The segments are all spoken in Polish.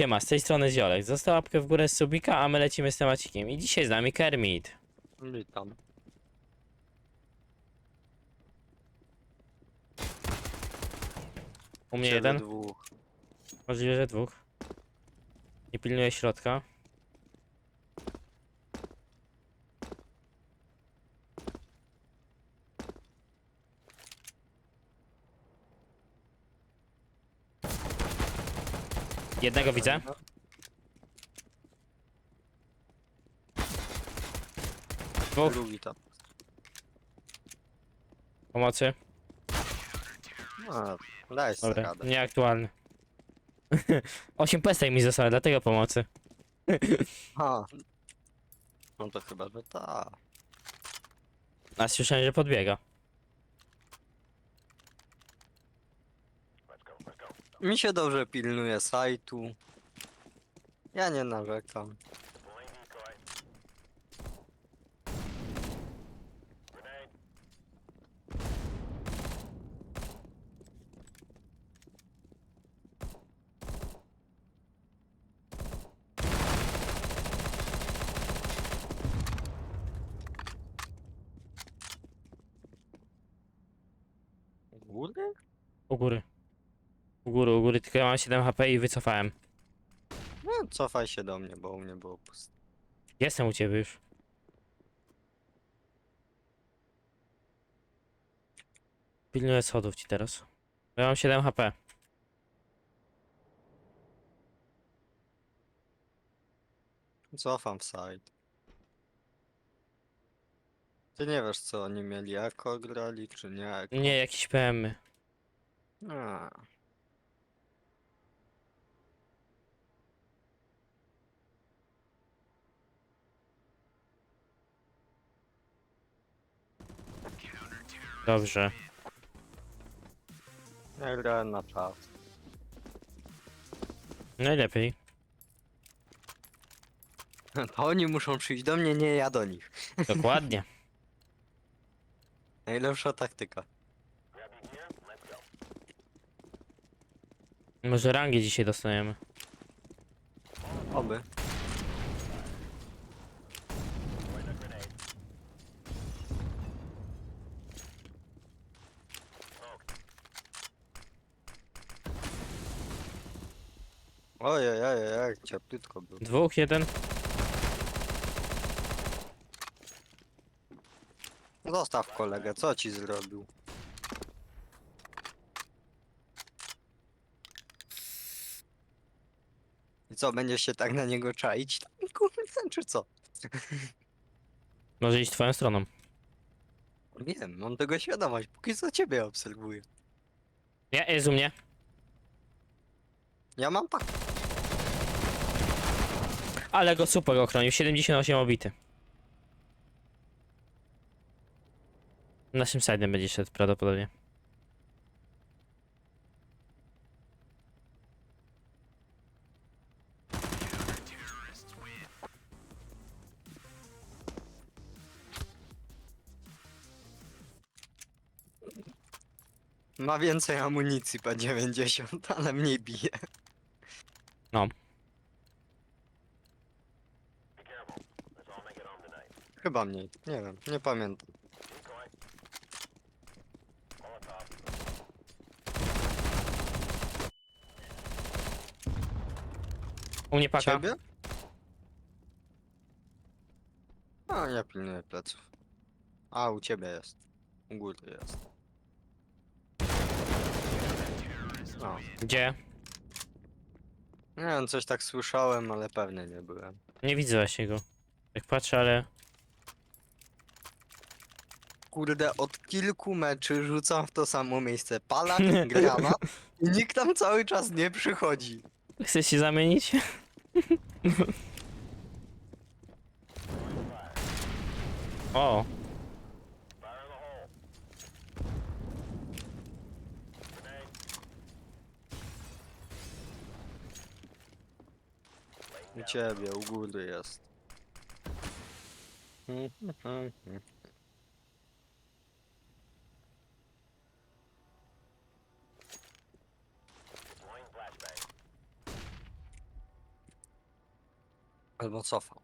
Siema, z tej strony Ziolek. Został łapkę w górę z subika, a my lecimy z temacikiem. I dzisiaj z nami Kermit. Witam. U mnie Ciebie jeden, Dwóch. możliwe, że dwóch. Nie pilnuję środka. Jednego widzę. Dwóch Drugi tam. pomocy. A, daj sobie Dobra, radę. nieaktualny. 8 pestek mi zostało, dlatego pomocy. A. No to chyba, że ta. A słyszałem, że podbiega. Mi się dobrze pilnuje sajtu. Ja nie narzekam. Góry? U góry. U góry, u góry, tylko ja mam 7 HP i wycofałem. No, cofaj się do mnie, bo u mnie było puste. Jestem u ciebie już. Pilnuję schodów ci teraz. Ja mam 7 HP. Cofam w site. Ty nie wiesz co oni mieli, jako grali czy nie jako? Nie, jakieś PM. A. Dobrze. Ja grałem na czas. Najlepiej. To oni muszą przyjść do mnie, nie ja do nich. Dokładnie. Najlepsza taktyka. Może rangi dzisiaj dostaniemy. Oby. Ojej, ojej, jak cieplutko było. Dwóch, jeden. Zostaw kolegę, co ci zrobił? I co, będziesz się tak na niego czaić? tam, Kurwa, czy co? Może iść twoją stroną. Wiem, mam tego świadomość, póki co ciebie obserwuję. Ja, jest u mnie. Ja mam pak. Ale go super ochronił. 78 obity. Naszym side'em będzie szedł prawdopodobnie. Ma więcej amunicji P90, ale mniej bije. No. Chyba mniej, nie wiem, nie pamiętam. U mnie paka. Ciebie? A, ja pilnuję pleców. A, u ciebie jest. U góry jest. No, Gdzie? nie wiem, coś tak słyszałem, ale pewny nie byłem. Nie widzę właśnie go. Jak patrzę, ale... Kurde, od kilku meczy rzucam w to samo miejsce palak, granat i nikt tam cały czas nie przychodzi. Chcesz się zamienić? o, U ciebie, u góry jest. Albo cofał.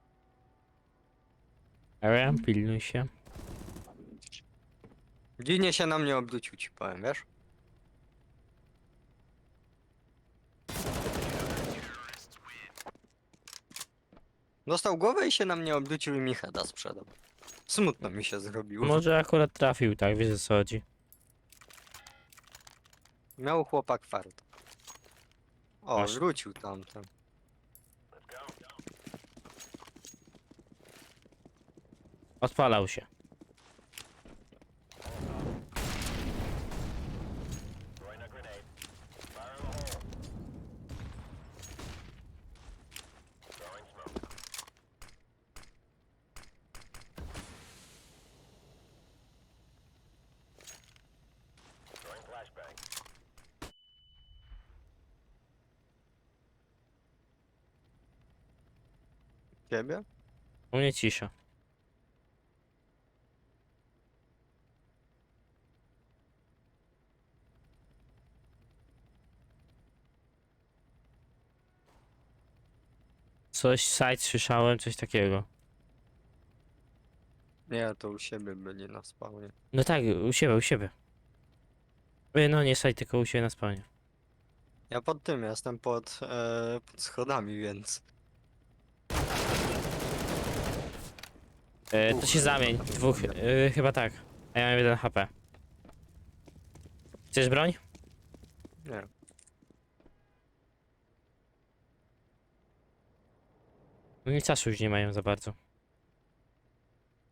Area, pilnuj się. Dziwnie się na mnie obrócił, ci powiem, wiesz? Dostał głowę i się na mnie obrócił i mi heada sprzedał. Smutno mi się zrobiło. Może akurat trafił, tak, wiesz o co chodzi. Miał chłopak fart. O, Masz- wrócił tamten. Odpalał się. Ciebie? U mnie cisza. Coś site słyszałem, coś takiego. Nie, to u siebie byli na spawnie. No tak, u siebie, u siebie. Y, No nie site, tylko u siebie na spawnie. Ja pod tym jestem pod, e, pod schodami, więc. E, to Dwóch się zamień. Dwóch, e, chyba tak. A ja mam jeden HP. Chcesz broń? Nie. No nie czasu już nie mają za bardzo.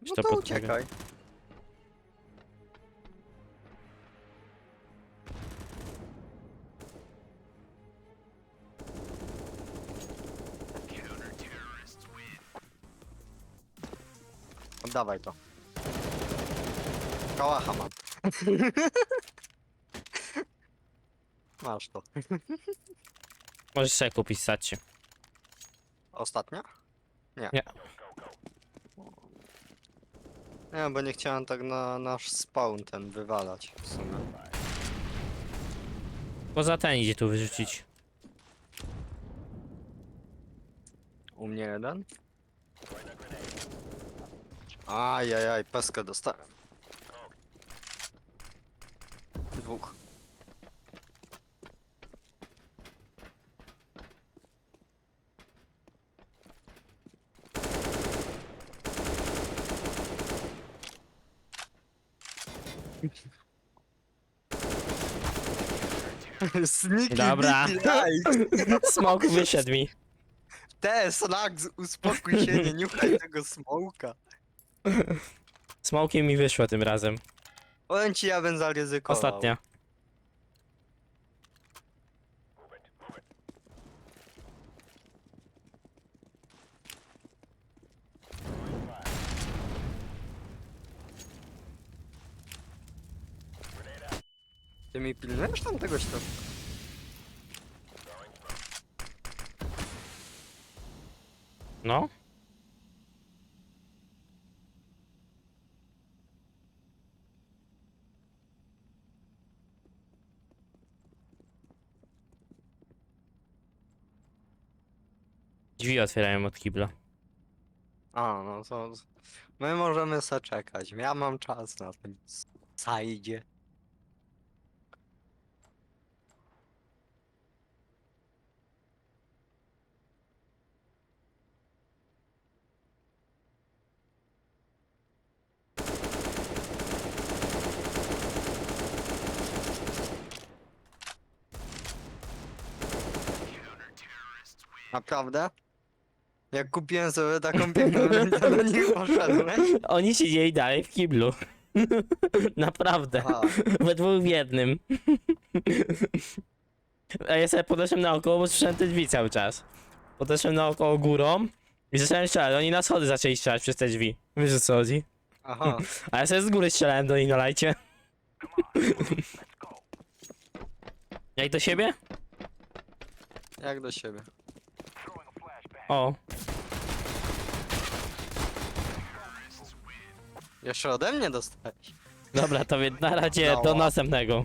No to to uciekaj. Oddawaj to. Kałacha mam. Masz to. Możesz sobie kupić, stać się. Ostatnia? Nie. Nie. Nie, bo nie chciałem tak na nasz spawn ten wywalać w sumie. Poza ten idzie tu wyrzucić. U mnie jeden. Ajajaj, peskę dostałem. Dwóch. Sneaky Dobra. Nice. Smok wyszedł mi. Te, Snags, uspokój się, nie niuchaj tego smoka. Smokiem mi wyszło tym razem. Powiem ci, ja bym zaryzykował. Ostatnia. Ty mi pilnujesz tam tego środka? No. Drzwi otwierają od kibla. A, no to... My możemy se czekać. Ja mam czas na tym sajdzie. Naprawdę? Jak kupiłem sobie taką piękną rundę, do nich poszedłem. Oni siedzieli dalej w kiblu. Naprawdę. Aha. We dwóch w jednym. A ja sobie podeszłem naokoło, bo słyszałem te drzwi cały czas. Podeszłem naokoło górą i zacząłem strzelać. Oni na schody zaczęli strzelać przez te drzwi. Wiesz o co chodzi? Aha. A ja sobie z góry strzelałem do nich na lajcie. Jak do siebie? Jak do siebie. O, Jeszcze ode mnie dostałeś. dobra, to więc na razie do Działa. następnego.